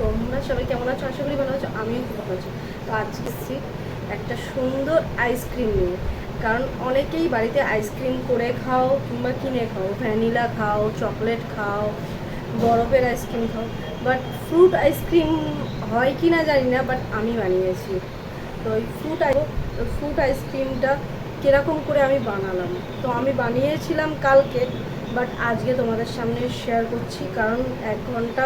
তোমরা সবাই কেমন আছো? আশা করি ভালো আছো, আমিও খুব ভালো আছি। তো আজকে এসেছি একটা সুন্দর আইসক্রিম নিয়ে। কারণ অনেকেই বাড়িতে আইসক্রিম করে খাও কিংবা কিনে খাও। ভ্যানিলা খাও চকলেট খাও, বরফের আইসক্রিম খাও। বাট ফ্রুট আইসক্রিম হয় কি না জানি না বাট আমি বানিয়েছি। তো ওই ফ্রুট ফ্রুট আইসক্রিমটা কীরকম করে আমি বানালাম? তো আমি বানিয়েছিলাম কালকে বাট আজকে তোমাদের সামনে শেয়ার করছি। কারণ এক ঘণ্টা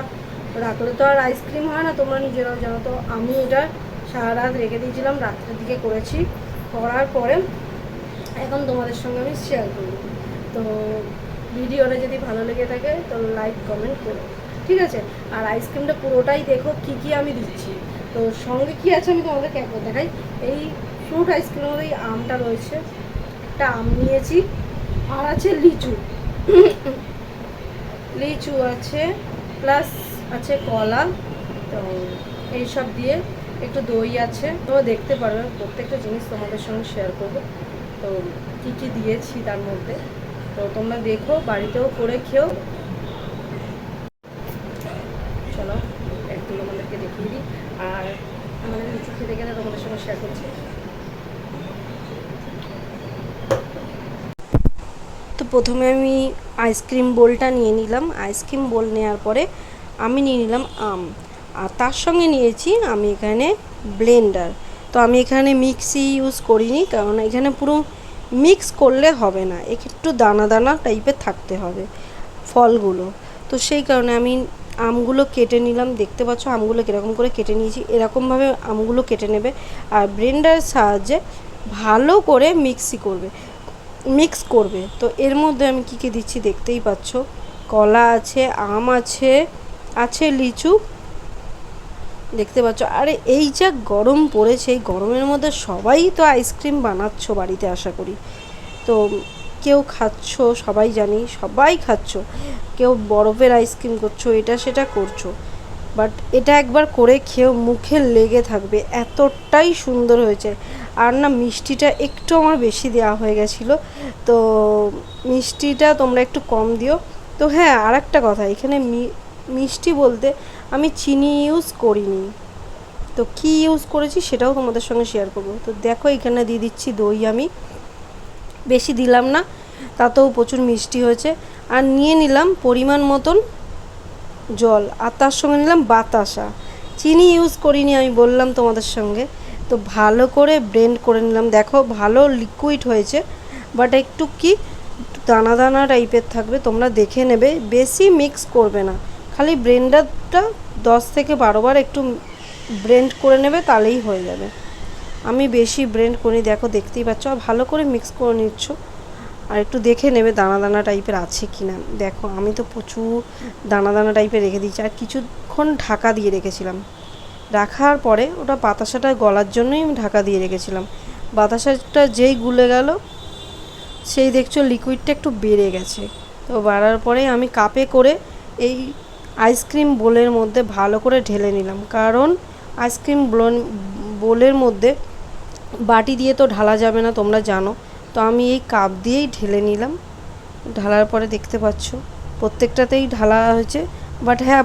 রাখলে তো আর আইসক্রিম হয় না, তোমরা নিজেরাও জানো তো, আমি এটা সারা রাত রেখে দিয়েছিলাম, রাত্রের দিকে করেছি, করার পরে এখন তোমাদের সঙ্গে আমি শেয়ার করব। তো ভিডিওটা যদি ভালো লেগে থাকে, তো লাইক কমেন্ট করো। ঠিক আছে? আর আইসক্রিমটা পুরোটাই দেখো, কি কি আমি দিচ্ছি। তো সঙ্গে কি আছে আমি তোমাদেরকে একবার দেখাই। এই ফ্রুট আইসক্রিমের মধ্যে এই আমটা রয়েছে, একটা আম নিয়েছি, আর আছে লিচু। লিচু আছে প্লাস আছে, কলা, তো এইসব দিয়ে একটু দই আছে। তোমরা দেখতে পারবে প্রত্যেকটা জিনিস তোমাদের সঙ্গে শেয়ার করব। তো কী কী দিয়েছি তার মধ্যে? তো তোমরা দেখো, বাড়িতেও করে খেও। চলো একটু আমাদেরকে দেখিয়ে দিই। আর আমাদের লিচু খেতে গেলে তোমাদের সঙ্গে শেয়ার করছি। তো প্রথমে আমি আইসক্রিম বোলটা নিয়ে নিলাম। আইসক্রিম বোল নেওয়ার পরে আমি নিয়ে নিলাম, আম, আর তার সঙ্গে নিয়েছি আমি এখানে ব্লেন্ডার। তো আমি এখানে মিক্সি ইউজ করিনি, কারণ এখানে পুরো মিক্স করলে হবে না একটু দানা দানা টাইপের থাকতে হবে ফলগুলো। তো সেই কারণে আমি আমগুলো কেটে নিলাম, দেখতে পাচ্ছ আমগুলো কীরকম করে কেটে নিয়েছি, এরকমভাবে আমগুলো কেটে নেবে, আর ব্লেন্ডারের সাহায্যে ভালো করে মিক্সি করবে, মিক্স করবে। তো এর মধ্যে আমি কী কী দিচ্ছি দেখতেই পাচ্ছ, কলা আছে, আম আছে আছে লিচু। দেখতে পাচ্ছ। আরে এই যা গরম পড়েছে, এই গরমের মধ্যে সবাই তো আইসক্রিম বানাচ্ছ বাড়িতে আশা করি। তো কেউ খাচ্ছ, সবাই জানি, সবাই খাচ্ছ। কেউ বরফের আইসক্রিম করছ, এটা সেটা করছ। বাট এটা একবার করে খেয়েও মুখে লেগে থাকবে। এতটাই সুন্দর হয়েছে। আর না, মিষ্টিটা একটু আমার বেশি দেওয়া হয়ে গেছিল। তো মিষ্টিটা তোমরা একটু কম দিও। তো হ্যাঁ আর একটা কথা। এখানে মি- মিষ্টি বলতে আমি চিনি ইউজ করিনি। তো কি ইউজ করেছি সেটাও তোমাদের সঙ্গে শেয়ার করব। তো দেখো এখানে দিয়ে দিচ্ছি দই আমি। বেশি দিলাম না, তাতেও প্রচুর মিষ্টি হয়েছে। আর নিয়ে নিলাম পরিমাণ মতন জল। আর তার সঙ্গে নিলাম বাতাসা। চিনি ইউজ করিনি আমি বললাম তোমাদের সঙ্গে। তো ভালো করে ব্লেন্ড করে নিলাম। দেখো ভালো লিকুইড হয়েছে বাট একটু কি দানা দানা টাইপের থাকবে, তোমরা দেখে নেবে। বেশি মিক্স করবে না। খালি ব্লেন্ডারটা দশ থেকে বারো বার একটু ব্লেন্ড করে নেবে তাহলেই হয়ে যাবে। আমি বেশি ব্লেন্ড করি দেখো দেখতেই পাচ্ছ। আর ভালো করে মিক্স করে নিচ্ছ। আর একটু দেখে নেবে দানা দানা টাইপের আছে কি না দেখো, আমি তো প্রচুর দানা দানা টাইপের রেখে দিয়েছি। আর কিছুক্ষণ ঢাকা দিয়ে রেখেছিলাম। রাখার পরে ওটা বাতাসাটা গলার জন্যই আমি ঢাকা দিয়ে রেখেছিলাম। বাতাসাটা যেই গুলে গেল, সেই দেখছ লিকুইডটা একটু বেড়ে গেছে। তো বাড়ার পরে আমি কাপে করে এই আইসক্রিম বোলের মধ্যে ভালো করে ঢেলে নিলাম। কারণ আইসক্রিম বোলের মধ্যে বাটি দিয়ে তো ঢালা যাবে না, তোমরা জানো। তো আমি এই কাপ দিয়েই ঢেলে নিলাম। ঢালার পরে দেখতে পাচ্ছ, প্রত্যেকটাতেই ঢালা হয়েছে। বাট হ্যাঁ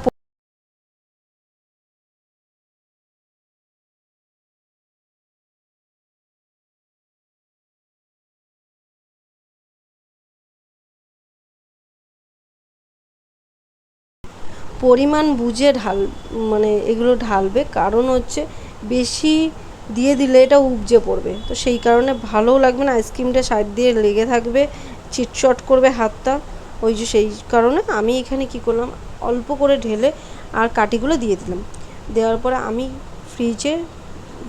পরিমাণ বুঝে ঢাল মানে এগুলো ঢালবে। কারণ হচ্ছে বেশি দিয়ে দিলে এটা উপজে পড়বে। তো সেই কারণে ভালোও লাগবে না, আইসক্রিমটা সাইড দিয়ে লেগে থাকবে, চিটচট করবে হাতটা। ওই যে সেই কারণে আমি এখানে কি করলাম, অল্প করে ঢেলে আর কাঠিগুলো দিয়ে দিলাম। দেওয়ার পরে আমি ফ্রিজে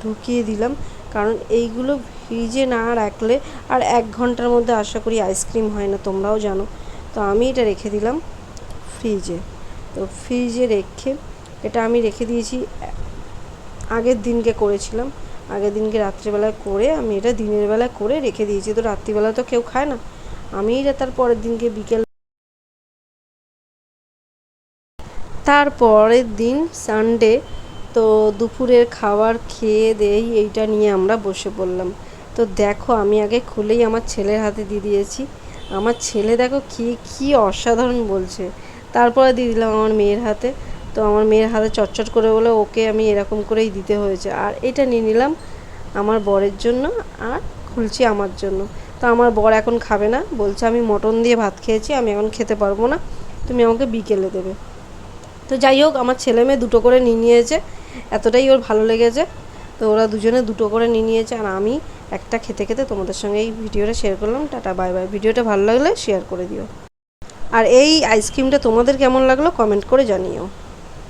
ঢুকিয়ে দিলাম। কারণ এইগুলো ফ্রিজে না রাখলে আর এক ঘণ্টার মধ্যে আশা করি আইসক্রিম হয় না, তোমরাও জানো। তো আমি এটা রেখে দিলাম ফ্রিজে। তো ফ্রিজে রেখে, এটা আমি রেখে দিয়েছি, আগের দিনকে করেছিলাম। আগের দিনকে রাত্রিবেলায় করে আমি এটা দিনের বেলায় করে রেখে দিয়েছি। তো রাত্রিবেলা তো কেউ খায় না। আমি এটা তার পরের দিনকে বিকেল তার পরের দিন সানডে, তো দুপুরের খাবার খেয়ে দেই এইটা নিয়ে আমরা বসে পড়লাম। তো দেখো, আমি আগে খুলেই আমার ছেলের হাতে দিয়ে দিয়েছি। আমার ছেলে দেখো কি কি অসাধারণ বলছে। তারপরে দিয়ে দিলাম আমার মেয়ের হাতে। তো আমার মেয়ের হাতে চটচট করে বলে ওকে আমি এরকম করেই দিতে হয়েছে। আর এটা নিয়ে নিলাম আমার বরের জন্য আর খুলছি আমার জন্য। তো আমার বর এখন খাবে না, বলছে আমি মটন দিয়ে ভাত খেয়েছি, আমি এখন খেতে পারব না, তুমি আমাকে বিকেলে দেবে। তো যাই হোক, আমার ছেলে মেয়ে দুটো করে নিয়ে নিয়েছে, এতটাই ওর ভালো লেগেছে। তো ওরা দুজনে দুটো করে নিয়ে নিয়েছে, আর আমি একটা খেতে খেতে তোমাদের সঙ্গে এই ভিডিওটা শেয়ার করলাম। টাটা বাই বাই ভিডিওটা ভালো লাগলে শেয়ার করে দিও। আর এই আইসক্রিমটা তোমাদের কেমন লাগল কমেন্ট করে জানিও।